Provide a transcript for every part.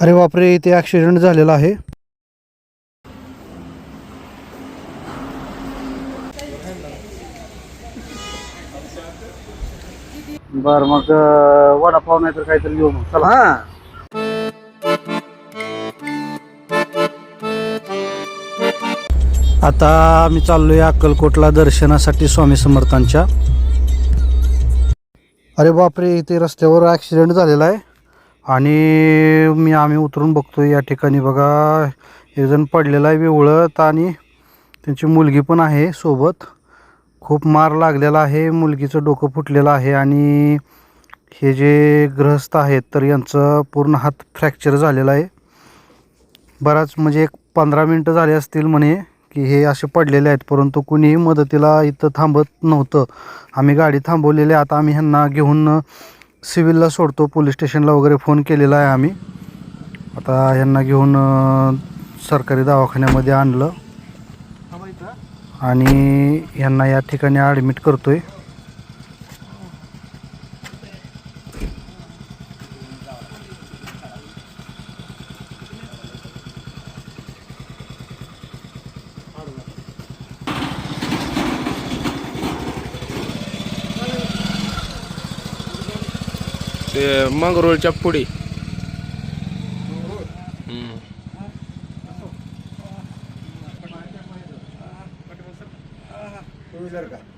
अरे बापरे इथे ॲक्सिडेंट झालेला आहे. बर मग वडापाव नाही तर काहीतरी घेऊ मग. चला. हा. आता आम्ही चाललोय अक्कलकोटला दर्शनासाठी स्वामी समर्थांच्या. अरे बापरे इथे रस्त्यावर ॲक्सिडेंट झालेला आहे. आणि मी आम्ही उतरून बघतो या ठिकाणी बघा. एक जण पडलेला आहे विवळत आणि त्यांची मुलगी पण आहे सोबत. खूप मार लागलेला आहे मुलगीचं डोकं फुटलेलं आहे आणि हे जे ग्रहस्थ आहेत तर यांचं पूर्ण हात फ्रॅक्चर झालेला आहे. बराच म्हणजे एक पंधरा मिनटं झाले असतील म्हणे की हे असे पडलेले आहेत परंतु कुणीही मदतीला इथं थांबत नव्हतं. आम्ही गाडी थांबवलेली आहे. आता आम्ही ह्यांना घेऊन सिव्हिलला सोडतो पोलीस स्टेशनला वगैरे फोन केलेला आहे आम्ही. आता ह्यांना घेऊन सरकारी दवाखान्यामध्ये आणलं. आणि ह्यांना या ठिकाणी ॲडमिट करतोय. ते मंगरोळच्या पुढे. का.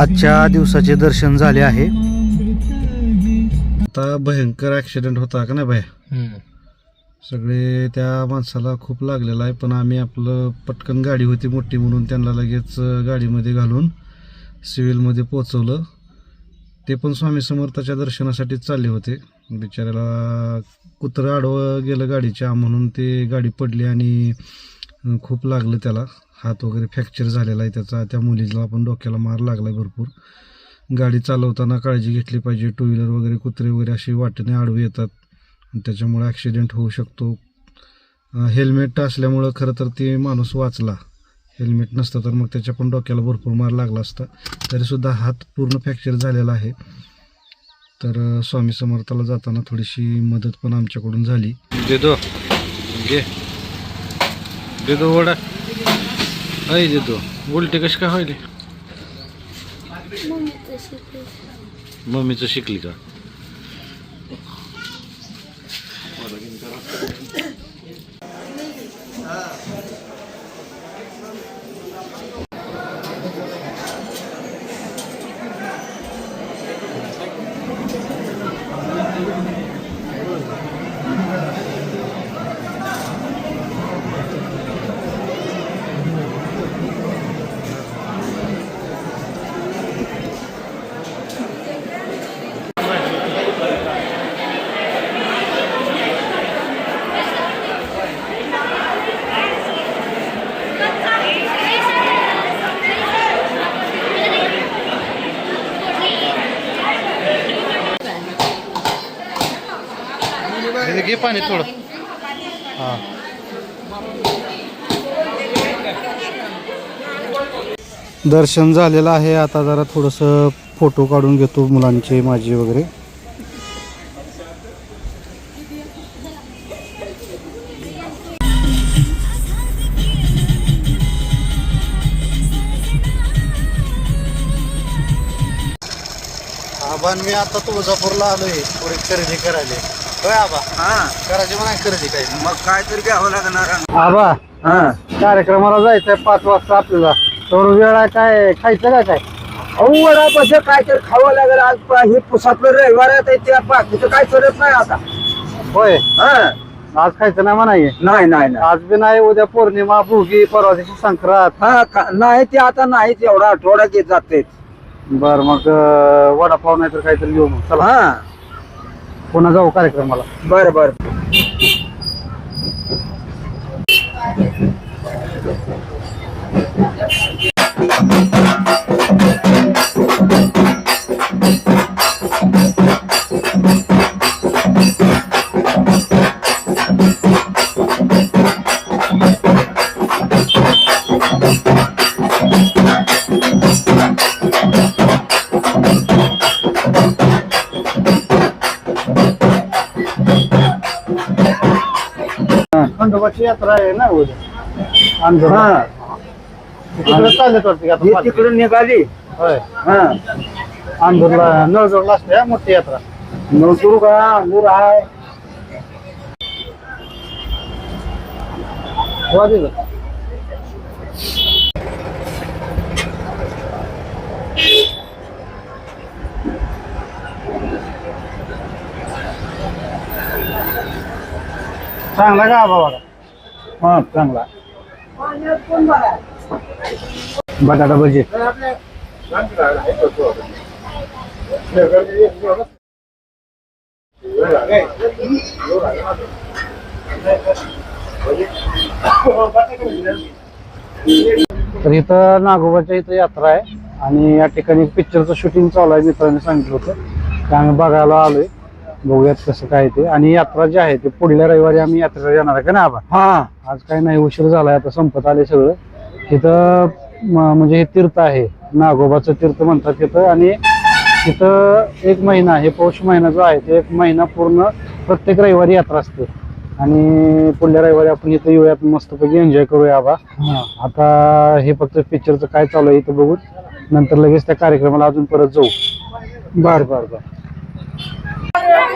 आजच्या दिवसाचे दर्शन झाले आहे. आता भयंकर ॲक्सिडेंट होता का नाही भया. सगळे त्या माणसाला खूप लागलेला आहे पण आम्ही आपलं पटकन गाडी होती मोठी म्हणून त्यांना लगेच गाडीमध्ये घालून सिव्हिलमध्ये पोचवलं ते पण स्वामी समर्थाच्या दर्शनासाठीच चालले होते. बिचाऱ्याला कुत्रं आडवं गेलं गाडीच्या म्हणून ते गाडी पडली आणि खूप लागलं त्याला. हात वगैरे फ्रॅक्चर झालेला आहे त्याचा. त्या मुलीला पण डोक्याला मार लागला आहे भरपूर. गाडी चालवताना काळजी घेतली पाहिजे. टू व्हीलर वगैरे कुत्रे वगैरे अशी वाटेने आडवे येतात. आणि त्याच्यामुळे ॲक्सिडेंट होऊ शकतो. हेल्मेट असल्यामुळं खरं तर ते माणूस वाचला. हेल्मेट नसतं तर मग त्याच्या पण डोक्याला भरपूर मार लागला असता. तरीसुद्धा हात पूर्ण फ्रॅक्चर झालेला आहे. तर स्वामी समर्थाला जाताना थोडीशी मदत पण आमच्याकडून झाली. देतो घे. दो वडा. आई देतो उलटी कशी काय व्हायली मम्मीचं शिकली का घे पाणी थोडं. हां. दर्शन झालेलं आहे. आता जरा थोडंसं फोटो काढून घेतो मुलांचे माझे वगैरे. आबान मी आता तुळजापूरला आलोय. थोडी खरेदी करायला. होय आबा. हा. करायची म्हणा काय? मग काय तरी घ्यावं लागणार. आबा हा. कार्यक्रमाला जायचंय पाच वाजता आपल्याला. तर वेळ आहे काय? खायचं काय काय? अहो वडापाचं काय तर खावं लागेल. आज पा- हे पुसातलं रविवार आहे तर त्या बाकीचं काय करत नाही आता. होय. हा. आज खायचं नाही म्हणाय नाही नाही नाही. आज बी नाही उद्या पौर्णिमा भोगी परवा दिवशी संक्रांत. हा का- नाही ते आता नाहीच एवढा आठवडा घेत जाते बर मग अं, वडापाव नाही तर काहीतरी घेऊ मग. चला. हा. पुन्हा जाऊ कार्यक्रमाला. बर बर. खंडोबाची यात्रा आहे ना उद्या? अंधोर हा. तिकडे चालत वाटते का आता पालखी? तिकडून निघाली. होय. हा. अंधूरला नळजोडला असते हा मोठी यात्रा. का अंगूर आहे हो चांगला का बाबा. हा चांगला. बटाटा भजी. तर इथं नागोबाच्या इथं यात्रा आहे. आणि या ठिकाणी पिक्चरचं शूटिंग चालू आहे मित्रांनी सांगितलं होतं. आम्ही बघायला आलोय. बघूयात कसं काय ते. आणि यात्रा जी आहे ते पुढल्या रविवारी आम्ही यात्रेला येणार आहे का ना आबा? हा. आज काही नाही उशीर झालाय आता संपत आले सगळं. तिथं म- म्हणजे हे तीर्थ आहे. नागोबाचं तीर्थ म्हणतात तिथं. आणि तिथं एक महिना हे पौष महिना जो आहे ते एक महिना पूर्ण प्रत्येक रविवारी यात्रा असते. आणि पुढल्या रविवारी आपण इथं येऊयात मस्तपैकी एन्जॉय करूया आबा. आता हे फक्त पिक्चरचं काय चालू आहे इथं बघून. नंतर लगेच त्या कार्यक्रमाला अजून परत जाऊ. बर बर बर.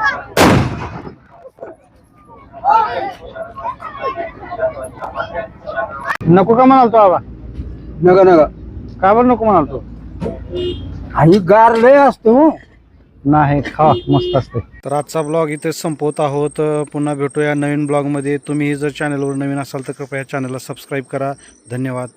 हम्म. नको का म्हणाल तो बाबा? नका नका. का बरं नको म्हणाल तो? आणि गार लय असतो हो. नाही खा मस्त असते. तर आजचा ब्लॉग इथे संपवत आहोत. पुन्हा भेटूया नवीन ब्लॉगमध्ये तुम्ही जर चॅनलवर नवीन असाल तर कृपया चॅनलला सबस्क्राईब करा. धन्यवाद.